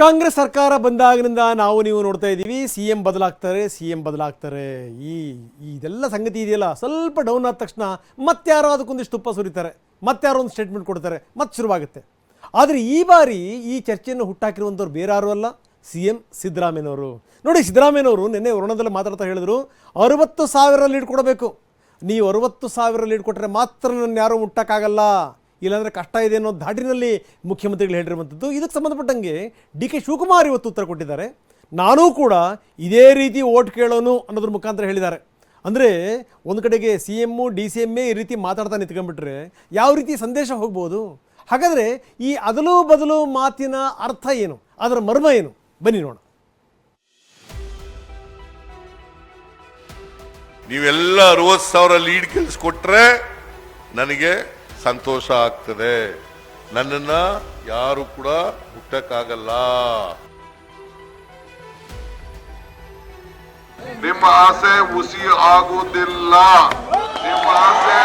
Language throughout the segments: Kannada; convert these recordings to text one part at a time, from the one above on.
ಕಾಂಗ್ರೆಸ್ ಸರ್ಕಾರ ಬಂದಾಗಿನಿಂದ ನಾವು ನೀವು ನೋಡ್ತಾ ಇದ್ದೀವಿ ಸಿ ಎಂ ಬದಲಾಗ್ತಾರೆ ಸಿ ಎಂ ಬದಲಾಗ್ತಾರೆ. ಈ ಇದೆಲ್ಲ ಸಂಗತಿ ಇದೆಯಲ್ಲ? ಸ್ವಲ್ಪ ಡೌನ್ ಆದ ತಕ್ಷಣ ಮತ್ತಾರೋ ಅದಕ್ಕೊಂದಿಷ್ಟು ತುಪ್ಪ ಸುರಿತಾರೆ ಮತ್ತಾರೋ ಒಂದು ಸ್ಟೇಟ್ಮೆಂಟ್ ಕೊಡ್ತಾರೆ, ಮತ್ತೆ ಶುರುವಾಗುತ್ತೆ. ಆದರೆ ಈ ಬಾರಿ ಈ ಚರ್ಚೆಯನ್ನು ಹುಟ್ಟಾಕಿರುವಂಥವ್ರು ಬೇರಾರು ಅಲ್ಲ ಸಿ ಎಂ ಸಿದ್ದರಾಮಯ್ಯನವರು. ನೋಡಿ, ಸಿದ್ದರಾಮಯ್ಯನವರು ನಿನ್ನೆ ವರುಣದಲ್ಲಿ ಮಾತಾಡ್ತಾ ಹೇಳಿದ್ರು, ಅರುವತ್ತು ಸಾವಿರ ಲೀಡ್ ಕೊಡಬೇಕು. ನೀವು ಅರುವತ್ತು ಸಾವಿರ ಲೀಡ್ ಕೊಟ್ಟರೆ ಮಾತ್ರ ನನ್ನ ಯಾರೂ ಮುಟ್ಟಕ್ಕಾಗಲ್ಲ. ಇಲ್ಲಾಂದರೆ ಕಷ್ಟ ಇದೆ ಅನ್ನೋ ಧಾಟಿನಲ್ಲಿ ಮುಖ್ಯಮಂತ್ರಿಗಳು ಹೇಳಿರುವಂಥದ್ದು. ಇದಕ್ಕೆ ಸಂಬಂಧಪಟ್ಟಂಗೆ ಡಿ ಕೆ ಶಿವಕುಮಾರ್ ಇವತ್ತು ಉತ್ತರ ಕೊಟ್ಟಿದ್ದಾರೆ. ನಾನೂ ಕೂಡ ಇದೇ ರೀತಿ ಓಟ್ ಕೇಳೋನು ಅನ್ನೋದ್ರ ಮುಖಾಂತರ ಹೇಳಿದ್ದಾರೆ. ಅಂದರೆ ಒಂದು ಕಡೆಗೆ ಸಿ ಎಮ್ಮು ಡಿ ಸಿ ಎಮ್ಮೇ ಈ ರೀತಿ ಮಾತಾಡ್ತಾ ನಿಂತ್ಕೊಂಡ್ಬಿಟ್ರೆ ಯಾವ ರೀತಿ ಸಂದೇಶ ಹೋಗ್ಬೋದು? ಹಾಗಾದರೆ ಈ ಅದಲು ಬದಲು ಮಾತಿನ ಅರ್ಥ ಏನು? ಅದರ ಮರ್ಮ ಏನು? ಬನ್ನಿ ನೋಡೋಣ. ನೀವೆಲ್ಲ ಅರವತ್ತು ಸಾವಿರ ಲೀಡ್ ಕೊಟ್ಟರೆ ನನಗೆ ಸಂತೋಷ ಆಗ್ತದೆ. ನನ್ನನ್ನ ಯಾರು ಕೂಡ ಹುಟ್ಟಕ್ಕಾಗಲ್ಲ. ನಿಮ್ಮ ಆಸೆ ಹುಸಿ ಆಗುವುದಿಲ್ಲ. ನಿಮ್ಮ ಆಸೆ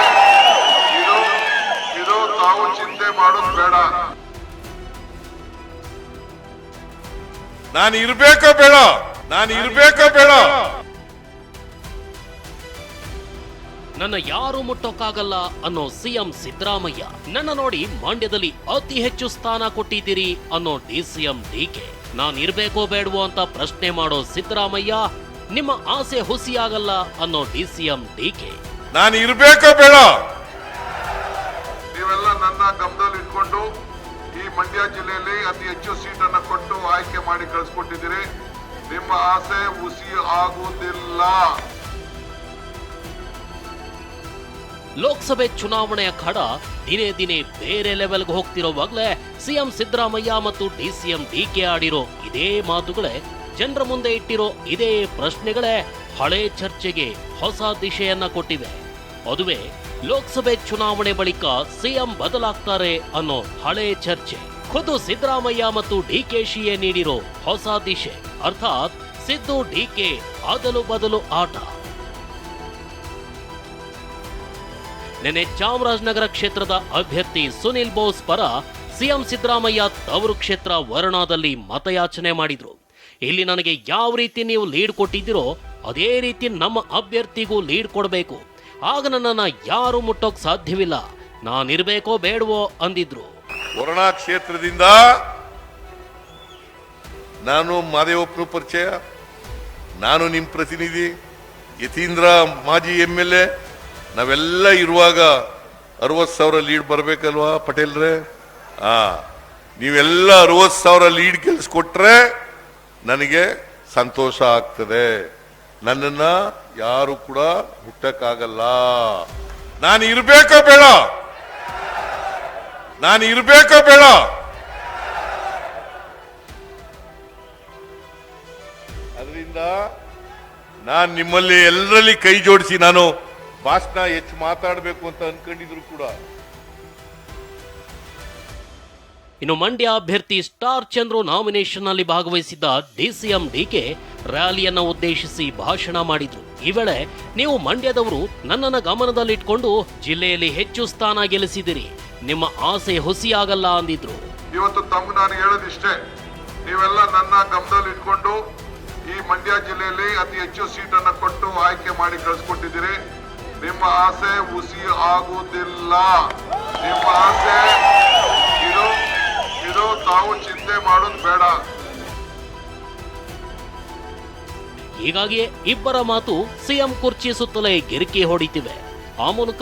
ಇದು ಇದು ತಾವು ಚಿಂತೆ ಮಾಡೋದು ಬೇಡ. ನಾನು ಇರ್ಬೇಕೋ ಬೇಡ. ನಾನು ಇರ್ಬೇಕೋ ಬೇಡ. ನನ್ನ ಯಾರು ಮುಟ್ಟೋಕ್ಕಾಗಲ್ಲ ಅನ್ನೋ ಸಿಎಂ ಸಿದ್ದರಾಮಯ್ಯ. ನನ್ನ ನೋಡಿ ಮಂಡ್ಯದಲ್ಲಿ ಅತಿ ಹೆಚ್ಚು ಸ್ಥಾನ ಕೊಟ್ಟಿದ್ದೀರಿ ಅನ್ನೋ ಡಿ ಸಿಎಂ ಡಿಕೆ ನಾನ್ ಇರ್ಬೇಕೋ ಬೇಡವೋ ಅಂತ ಪ್ರಶ್ನೆ ಮಾಡೋ ಸಿದ್ದರಾಮಯ್ಯ ನಿಮ್ಮ ಆಸೆ ಹುಸಿಯಾಗಲ್ಲ ಅನ್ನೋ ಡಿಸಿಎಂ ಡಿಕೆ ನಾನು ಇರ್ಬೇಕೋ ಬೇಡ. ನೀವೆಲ್ಲ ನನ್ನ ಗಮನದಲ್ಲಿ ಇಟ್ಕೊಂಡು ಈ ಮಂಡ್ಯ ಜಿಲ್ಲೆಯಲ್ಲಿ ಅತಿ ಹೆಚ್ಚು ಸೀಟನ್ನ ಕೊಟ್ಟು ಆಯ್ಕೆ ಮಾಡಿ ಕಳಿಸ್ಕೊಟ್ಟಿದ್ದೀರಿ. ನಿಮ್ಮ ಆಸೆ ಹುಸಿ ಆಗುವುದಿಲ್ಲ. ಲೋಕಸಭೆ ಚುನಾವಣೆಯ ಖಡ ದಿನೇ ದಿನೇ ಬೇರೆ ಲೆವೆಲ್ಗೆ ಹೋಗ್ತಿರೋವಾಗ್ಲೇ ಸಿಎಂ ಸಿದ್ದರಾಮಯ್ಯ ಮತ್ತು ಡಿಸಿಎಂ ಡಿಕೆ ಆಡಿರೋ ಇದೇ ಮಾತುಗಳೇ ಜನರ ಮುಂದೆ ಇಟ್ಟಿರೋ ಇದೇ ಪ್ರಶ್ನೆಗಳೇ ಹಳೆ ಚರ್ಚೆಗೆ ಹೊಸ ದಿಶೆಯನ್ನ ಕೊಟ್ಟಿವೆ. ಅದುವೇ ಲೋಕಸಭೆ ಚುನಾವಣೆ ಬಳಿಕ ಸಿಎಂ ಬದಲಾಗ್ತಾರೆ ಅನ್ನೋ ಹಳೆ ಚರ್ಚೆ. ಖುದ್ದು ಸಿದ್ದರಾಮಯ್ಯ ಮತ್ತು ಡಿಕೆಶಿಯೇ ನೀಡಿರೋ ಹೊಸ ದಿಶೆ. ಅರ್ಥಾತ್ ಸಿದ್ದು ಡಿಕೆ ಅದಲು ಬದಲು ಆಟ. ನಿನ್ನೆ ಚಾಮರಾಜನಗರ ಕ್ಷೇತ್ರದ ಅಭ್ಯರ್ಥಿ ಸುನಿಲ್ ಬೋಸ್ ಪರ ಸಿಎಂ ಸಿದ್ದರಾಮಯ್ಯ ತವರು ಕ್ಷೇತ್ರ ವರುಣಾದಲ್ಲಿ ಮತಯಾಚನೆ ಮಾಡಿದ್ರು. ಇಲ್ಲಿ ನನಗೆ ಯಾವ ರೀತಿ ನೀವು ಲೀಡ್ ಕೊಟ್ಟಿದ್ದೀರೋ ಅದೇ ರೀತಿ ನಮ್ಮ ಅಭ್ಯರ್ಥಿಗೂ ಲೀಡ್ ಕೊಡಬೇಕು. ಆಗ ನನ್ನನ್ನು ಯಾರು ಮುಟ್ಟೋಕ್ ಸಾಧ್ಯವಿಲ್ಲ. ನಾನಿರ್ಬೇಕೋ ಬೇಡವೋ ಅಂದಿದ್ರು. ವರುಣಾ ಕ್ಷೇತ್ರದಿಂದ ನಾನು ಮಾದೇವಪ್ಪನ ಪರಿಚಯ. ನಾನು ನಿಮ್ಮ ಪ್ರತಿನಿಧಿ. ಯತೀಂದ್ರ ಮಾಜಿ ಎಂ ಎಲ್ ಎ. ನಾವೆಲ್ಲ ಇರುವಾಗ ಅರವತ್ತು ಸಾವಿರ ಲೀಡ್ ಬರಬೇಕಲ್ವಾ ಪಟೇಲ್ರೆ? ಆ, ನೀವೆಲ್ಲ ಅರವತ್ತು ಸಾವಿರ ಲೀಡ್ ಗೆಲ್ಸ್ಕೊಟ್ರೆ ನನಗೆ ಸಂತೋಷ ಆಗ್ತದೆ. ನನ್ನನ್ನ ಯಾರು ಕೂಡ ಹುಟ್ಟಕ್ಕಾಗಲ್ಲ. ನಾನು ಇರಬೇಕೋ ಬೇಡ. ನಾನು ಇರಬೇಕೋ ಬೇಡ. ಅದರಿಂದ ನಾನು ನಿಮ್ಮಲ್ಲಿ ಎಲ್ಲರಲ್ಲಿ ಕೈ ಜೋಡಿಸಿ ನಾನು ಭಾಷಣ ಹೆಚ್ಚು ಮಾತಾಡಬೇಕು ಅಂತ ಅನ್ಕೊಂಡಿದ್ರು ಕೂಡ. ಇನ್ನು ಮಂಡ್ಯ ಅಭ್ಯರ್ಥಿ ಸ್ಟಾರ್ ಚಂದ್ರು ನಾಮಿನೇಷನ್ನಲ್ಲಿ ಭಾಗವಹಿಸಿದ್ದ ಡಿಸಿಎಂ ಡಿಕೆ ರ್ಯಾಲಿಯನ್ನು ಉದ್ದೇಶಿಸಿ ಭಾಷಣ ಮಾಡಿದ್ರು. ಈ ವೇಳೆ ನೀವು ಮಂಡ್ಯದವರು ನನ್ನನ್ನ ಗಮನದಲ್ಲಿಟ್ಕೊಂಡು ಜಿಲ್ಲೆಯಲ್ಲಿ ಹೆಚ್ಚು ಸ್ಥಾನ ಗೆಲ್ಲಿಸಿದಿರಿ. ನಿಮ್ಮ ಆಸೆ ಹುಸಿಯಾಗಲ್ಲ ಅಂದಿದ್ರು. ಇವತ್ತು ತಮ್ಮ ನಾನು ಹೇಳೋದಿಷ್ಟೇ ನೀವೆಲ್ಲ ನನ್ನ ಗಮನದಲ್ಲಿ ಇಟ್ಕೊಂಡು ಈ ಮಂಡ್ಯ ಜಿಲ್ಲೆಯಲ್ಲಿ ಅತಿ ಹೆಚ್ಚು ಸೀಟನ್ನು ಕೊಟ್ಟು ಆಯ್ಕೆ ಮಾಡಿ ಕಳಿಸ್ಕೊಟ್ಟಿದ್ದೀರಿ. ನಿಮ್ಮ ಆಸೆ ಹುಸಿ ಆಗುವುದಿಲ್ಲ. ನಿಮ್ಮ ಆಸೆ ಇದು ಇದು ತಾವು ಚಿಂತೆ ಮಾಡೋದು ಬೇಡ. ಹೀಗಾಗಿಯೇ ಇಬ್ಬರ ಮಾತು ಸಿಎಂ ಕುರ್ಚಿ ಸುತ್ತಲೇ ಗಿರಿಕಿ ಹೊಡಿತಿವೆ. ಆ ಮೂಲಕ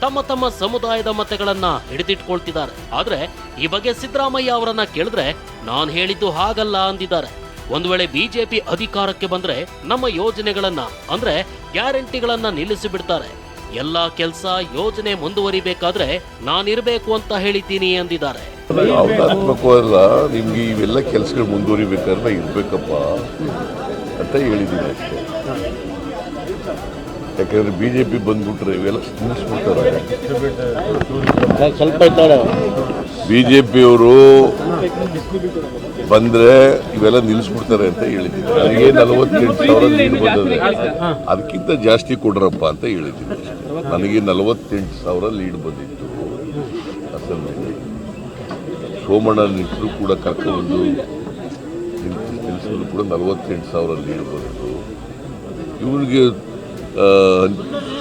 ತಮ್ಮ ತಮ್ಮ ಸಮುದಾಯದ ಮತಗಳನ್ನ ಹಿಡಿದಿಟ್ಕೊಳ್ತಿದ್ದಾರೆ. ಆದ್ರೆ ಈ ಬಗ್ಗೆ ಸಿದ್ದರಾಮಯ್ಯ ಅವರನ್ನ ಕೇಳಿದ್ರೆ ನಾನು ಹೇಳಿದ್ದು ಹಾಗಲ್ಲ ಅಂದಿದ್ದಾರೆ. ಒಂದು ವೇಳೆ ಬಿಜೆಪಿ ಅಧಿಕಾರಕ್ಕೆ ಬಂದ್ರೆ ನಮ್ಮ ಯೋಜನೆಗಳನ್ನ, ಅಂದ್ರೆ ಗ್ಯಾರಂಟಿಗಳನ್ನ ನಿಲ್ಲಿಸಿ ಬಿಡ್ತಾರೆ. ಎಲ್ಲಾ ಕೆಲಸ ಯೋಜನೆ ಮುಂದುವರಿಬೇಕಾದ್ರೆ ನಾನಿರ್ಬೇಕು ಅಂತ ಹೇಳಿದ್ದೀನಿ ಎಂದಿದ್ದಾರೆ. ಭಾವನಾತ್ಮಕವಲ್ಲ ನಿಮ್ಗೆ ಇವೆಲ್ಲ ಕೆಲಸಗಳು ಮುಂದುವರಿಬೇಕಾದ್ರೆ ಇರ್ಬೇಕಪ್ಪ ಅಂತ ಹೇಳಿದ್ದೀನಿ ಅಷ್ಟೇ. ಯಾಕಂದ್ರೆ ಬಿ ಜೆ ಪಿ ಬಂದ್ಬಿಟ್ರೆ ಇವೆಲ್ಲ ನಿಲ್ಲಿಸ್ಬಿಡ್ತಾರೆ ಬಿ ಜೆ ಪಿಯವರು ಬಂದ್ರೆ ಇವೆಲ್ಲ ನಿಲ್ಲಿಸ್ಬಿಡ್ತಾರೆ ಅಂತ ಹೇಳಿದ್ದೀನಿ. ನನಗೆ ನಲವತ್ತೆಂಟು ಸಾವಿರ ನೀರು ಬಂದದೆ ಅದಕ್ಕಿಂತ ಜಾಸ್ತಿ ಕೊಡ್ರಪ್ಪ ಅಂತ ಹೇಳಿದ್ದೀನಿ. ನನಗೆ ನಲವತ್ತೆಂಟು ಸಾವಿರ ಲೀಡ್ ಬಂದಿತ್ತು. ಅಸೆಂಬ್ಲಿ ಸೋಮಣ್ಣ ನಿಟ್ಟರು ಕೂಡ ಕರ್ಕೊಂಡು ನಿಲ್ಲಿಸಿದ್ರು ಕೂಡ ನಲವತ್ತೆಂಟು ಸಾವಿರ ಲೀಡ್ ಬಂದಿತ್ತು. ಇವರಿಗೆ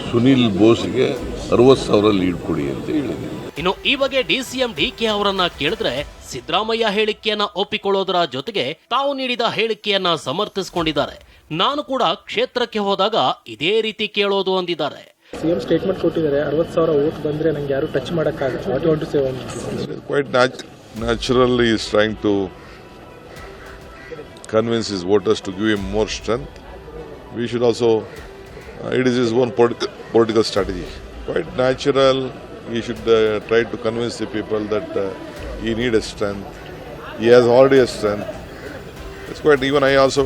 ಸುನಿಲ್ ಬೋಸ್ಗೆ ಅರವತ್ತು ಸಾವಿರ ಲೀಡ್ ಕೊಡಿ ಅಂತ ಹೇಳಿದ್ರು. ಇನ್ನು ಈ ಬಗ್ಗೆ ಡಿಸಿಎಂ ಡಿಕೆ ಅವರನ್ನ ಕೇಳಿದ್ರೆ ಸಿದ್ದರಾಮಯ್ಯ ಹೇಳಿಕೆಯನ್ನ ಒಪ್ಪಿಕೊಳ್ಳೋದರ ಜೊತೆಗೆ ತಾವು ನೀಡಿದ ಹೇಳಿಕೆಯನ್ನ ಸಮರ್ಥಿಸಿಕೊಂಡಿದ್ದಾರೆ. ನಾನು ಕೂಡ ಕ್ಷೇತ್ರಕ್ಕೆ ಹೋದಾಗ ಇದೇ ರೀತಿ ಕೇಳೋದು ಅಂದಿದ್ದಾರೆ. ಸಿಎಂ ಸ್ಟೇಟ್ಮೆಂಟ್ ಕೊಟ್ಟಿದ್ದಾರೆ ಅರವತ್ತು ಸಾವಿರ ವೋಟ್ ಬಂದರೆ ನಂಗೆ ಯಾರು ಟಚ್ ಮಾಡೋಕ್ಕಾಗಲ್ಲ what want to save quite nat- natural he is trying to convince his voters to give him more strength. We should also, uh, it is his own politi- political strategy. Quite natural, he should uh, try to convince the people that uh, he need a strength. He has already a strength. It's quite, even I also,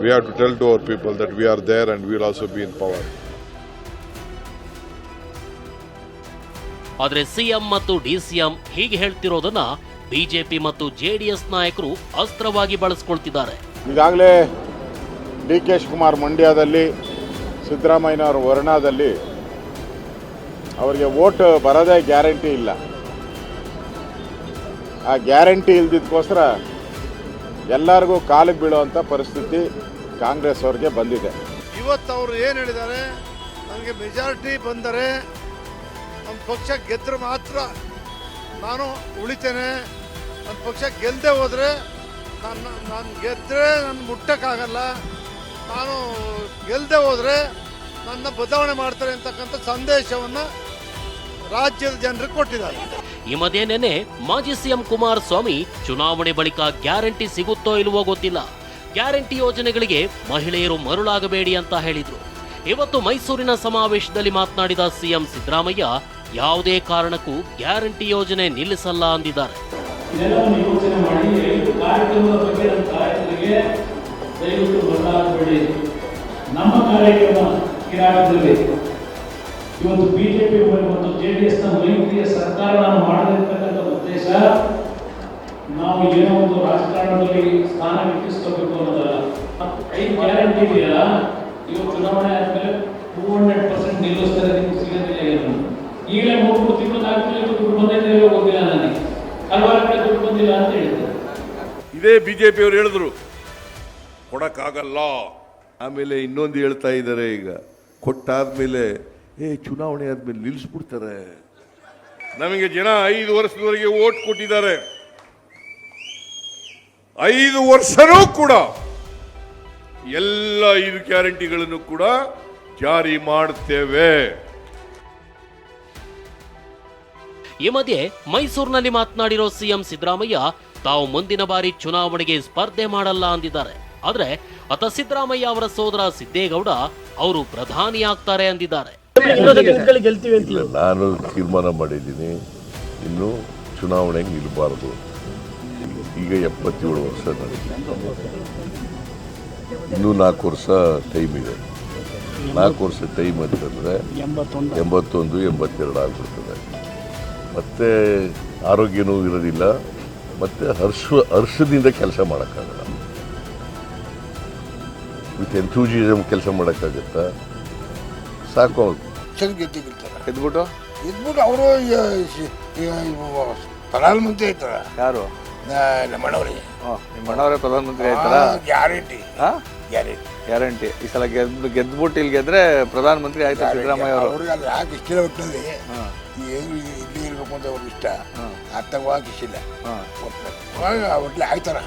we have to tell to our people that we are there and we will also be in power. ಆದರೆ ಸಿಎಂ ಮತ್ತು ಡಿಸಿಎಂ ಹೀಗೆ ಹೇಳ್ತಿರೋದನ್ನ ಬಿಜೆಪಿ ಮತ್ತು ಜೆಡಿಎಸ್ ನಾಯಕರು ಅಸ್ತ್ರವಾಗಿ ಬಳಸ್ಕೊಳ್ತಿದ್ದಾರೆ. ಈಗಾಗಲೇ ಡಿ ಕೆ ಶಿವಕುಮಾರ್ ಮಂಡ್ಯದಲ್ಲಿ ಸಿದ್ದರಾಮಯ್ಯನವರ ವರ್ಣದಲ್ಲಿ ಅವರಿಗೆ ವೋಟ್ ಬರೋದೇ ಗ್ಯಾರಂಟಿ ಇಲ್ಲ. ಆ ಗ್ಯಾರಂಟಿ ಇಲ್ದಿದ್ದಕ್ಕೋಸ್ಕರ ಎಲ್ಲರಿಗೂ ಕಾಲಿಗೆ ಬೀಳುವಂಥ ಪರಿಸ್ಥಿತಿ ಕಾಂಗ್ರೆಸ್ ಅವ್ರಿಗೆ ಬಂದಿದೆ. ಇವತ್ತು ಅವರು ಏನು ಹೇಳಿದ್ದಾರೆ? ನನಗೆ ಮೆಜಾರಿಟಿ ಬಂದರೆ ನಮ್ಮ ಪಕ್ಷ ಗೆದ್ದರೆ ಮಾತ್ರ ನಾನು ಉಳಿತೇನೆ. ನನ್ನ ಪಕ್ಷ ಗೆಲ್ಲದೆ ಹೋದರೆ ನನ್ನ ನಾನು ಗೆದ್ದರೆ ನನ್ನ ಮುಟ್ಟಕ್ಕಾಗಲ್ಲ. ನಾನು ಗೆಲ್ಲದೆ ಹೋದರೆ ನನ್ನ ಬದಲಾವಣೆ ಮಾಡ್ತಾರೆ ಅಂತಕ್ಕಂಥ ಸಂದೇಶವನ್ನು ರಾಜ್ಯದ ಜನರಿಗೆ ಕೊಟ್ಟಿದ್ದಾರೆ. ಈ ಮಧ್ಯೆ ನೆನೆ ಮಾಜಿ ಸಿಎಂ ಕುಮಾರಸ್ವಾಮಿ ಚುನಾವಣೆ ಬಳಿಕ ಗ್ಯಾರಂಟಿ ಸಿಗುತ್ತೋ ಇಲ್ವೋ ಗೊತ್ತಿಲ್ಲ. ಗ್ಯಾರಂಟಿ ಯೋಜನೆಗಳಿಗೆ ಮಹಿಳೆಯರು ಮರುಳಾಗಬೇಡಿ ಅಂತ ಹೇಳಿದ್ರು. ಇವತ್ತು ಮೈಸೂರಿನ ಸಮಾವೇಶದಲ್ಲಿ ಮಾತನಾಡಿದ ಸಿಎಂ ಸಿದ್ದರಾಮಯ್ಯ, ಯಾವುದೇ ಕಾರಣಕ್ಕೂ ಗ್ಯಾರಂಟಿ ಯೋಜನೆ ನಿಲ್ಲಿಸಲ್ಲ ಅಂದಿದ್ದಾರೆ. ನಮ್ಮ ಕಾರ್ಯಕ್ರಮ ಈ ರಾಜ್ಯದಲ್ಲಿ ಇವತ್ತು ಬಿಜೆಪಿ ಮತ್ತು ಜೆ ಡಿ ಎಸ್ನ ಮೈತ್ರಿಯ ಸರ್ಕಾರ ನಾವು ಮಾಡದಿರ್ತಕ್ಕಂಥ ಉದ್ದೇಶ ನಾವು ಏನೋ ಒಂದು ರಾಜಕಾರಣದಲ್ಲಿ ಸ್ಥಾನ ಗಿಟ್ಟಿಸ್ಕೋಬೇಕು ಅನ್ನೋದಲ್ಲ ಐದು ಗ್ಯಾರಂಟಿ ಇದೆಯಲ್ಲ, ಇವತ್ತು ಚುನಾವಣೆ ಆದಮೇಲೆ ಟೂ ಹಂಡ್ರೆಡ್ ಪರ್ಸೆಂಟ್ ನಿಲ್ಲಿಸ್ತಾರೆ, ನಿಮ್ಗೆ ಸಿಗೋದಿಲ್ಲ ಏನು. ಈಗಲೇ ಮೂರು ಮೂರು ತಿಂಗಳು ನಾಲ್ಕು ತಿಂಗಳು ದುಡ್ಡು ಬಂದೈತೆ ನನಗೆ ಹಲವಾರು ಕಡೆ ದುಡ್ಡು ಬಂದಿಲ್ಲ ಅಂತ ಹೇಳಿದ್ದಾರೆ. ಇದೇ ಬಿಜೆಪಿಯವರು ಹೇಳಿದ್ರು. ಕೊಡಕ್ಕಾಗಲ್ಲ. ಆಮೇಲೆ ಇನ್ನೊಂದು ಹೇಳ್ತಾ ಇದ್ದಾರೆ ಈಗ. ಕೊಟ್ಟಾದ್ಮೇಲೆ ಏ ಚುನಾವಣೆ ಆದ್ಮೇಲೆ ನಿಲ್ಲಿಸ್ಬಿಡ್ತಾರೆ. ನಮಗೆ ಜನ ಐದು ವರ್ಷದವರೆಗೆ ಓಟ್ ಕೊಟ್ಟಿದ್ದಾರೆ. ಐದು ವರ್ಷನೂ ಕೂಡ ಎಲ್ಲ ಐದು ಗ್ಯಾರಂಟಿಗಳನ್ನು ಕೂಡ ಜಾರಿ ಮಾಡುತ್ತೇವೆ ಈ ಮಧ್ಯೆ ಮೈಸೂರಿನಲ್ಲಿ ಮಾತನಾಡಿರೋ ಸಿಎಂ ಸಿದ್ದರಾಮಯ್ಯ ತಾವು ಮುಂದಿನ ಬಾರಿ ಚುನಾವಣೆಗೆ ಸ್ಪರ್ಧೆ ಮಾಡಲ್ಲ ಅಂದಿದ್ದಾರೆ. ಆದರೆ ಅತ ಸಿದ್ದರಾಮಯ್ಯ ಅವರ ಸೋದರ ಸಿದ್ದೇಗೌಡ ಅವರು ಪ್ರಧಾನಿಯಾಗ್ತಾರೆ ಅಂದಿದ್ದಾರೆ. ಇಲ್ಲ ನಾನು ತೀರ್ಮಾನ ಮಾಡಿದ್ದೀನಿ. ಇನ್ನು ಚುನಾವಣೆಗೆ ನಿಲ್ಲಬಾರದು ಈಗ ಎಪ್ಪತ್ತೇಳು ವರ್ಷ ನನಗೆ ಇನ್ನೂ ನಾಲ್ಕು ವರ್ಷ ಟೈಮ್ ಇದೆ. ನಾಲ್ಕು ವರ್ಷ ಟೈಮ್ ಅಂತಂದರೆ ಎಂಬತ್ತೊಂದು. ಎಂಬತ್ತೆರಡು ಆಗ್ಬಿಡ್ತದೆ. ಮತ್ತೆ ಆರೋಗ್ಯನೂ ಇರೋದಿಲ್ಲ. ಮತ್ತೆ ಹರ್ಷ ಹರ್ಷದಿಂದ ಕೆಲಸ ಮಾಡೋಕ್ಕಾಗಲ್ಲ. ವಿತ್ ಎಂಥೂಜಿಸಮ್ ಕೆಲಸ ಮಾಡೋಕ್ಕಾಗತ್ತಾ? ಸಾಕು ಗೆದ್ದಿರ್ತಾರೆ ಎದ್ಬಿಟ್ಟು ಇದ್ಬಿಟ್ಟು ಅವರು ಪ್ರಧಾನಮಂತ್ರಿ ಆಯ್ತಾರ ಯಾರು? ನಮ್ಮಣ್ಣವ್ರಿಗೆ ನಿಮ್ಮ ಪ್ರಧಾನಮಂತ್ರಿ ಆಯ್ತಾರ ಗ್ಯಾರಂಟಿ. ಹಾ? ಗ್ಯಾರಂಟಿ. ಗ್ಯಾರಂಟಿ. ಈ ಸಲ ಗೆದ್ದು ಗೆದ್ಬಿಟ್ಟು ಇಲ್ಲಿ ಗೆದ್ರೆ ಪ್ರಧಾನಮಂತ್ರಿ ಆಯ್ತು ಸಿದ್ದರಾಮಯ್ಯ ಅವರು. ಅವ್ರಿಗೆ ಅಲ್ಲಿ ಯಾಕೆ ಇಷ್ಟಿಲ್ಲ ಒಟ್ಟಿನಲ್ಲಿ ಏನು ಇಲ್ಲಿ ಇರಬೇಕು ಅಂತ ಅವ್ರಿಗೆ ಇಷ್ಟ. ಅರ್ಥವಾಗಿ ಇಷ್ಟಿಲ್ಲ ಒಟ್ಲೆ ಆಯ್ತಾರ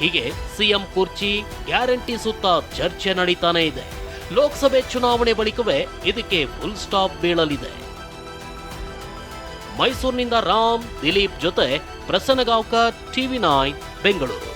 ಹೀಗೆ ಸಿಎಂ ಕುರ್ಚಿ ಗ್ಯಾರಂಟಿ ಸುತ್ತ ಚರ್ಚೆ ನಡೀತಾನೆ ಇದೆ. ಲೋಕಸಭೆ ಚುನಾವಣೆ ಬಳಿಕವೇ ಇದಕ್ಕೆ ಫುಲ್ ಸ್ಟಾಪ್ ಬೀಳಲಿದೆ. ಮೈಸೂರಿನಿಂದ ರಾಮ್ ದಿಲೀಪ್ ಜೊತೆ ಪ್ರಸನ್ನಗಾವ್ಕರ್, ಟಿವಿ ನೈನ್, ಬೆಂಗಳೂರು.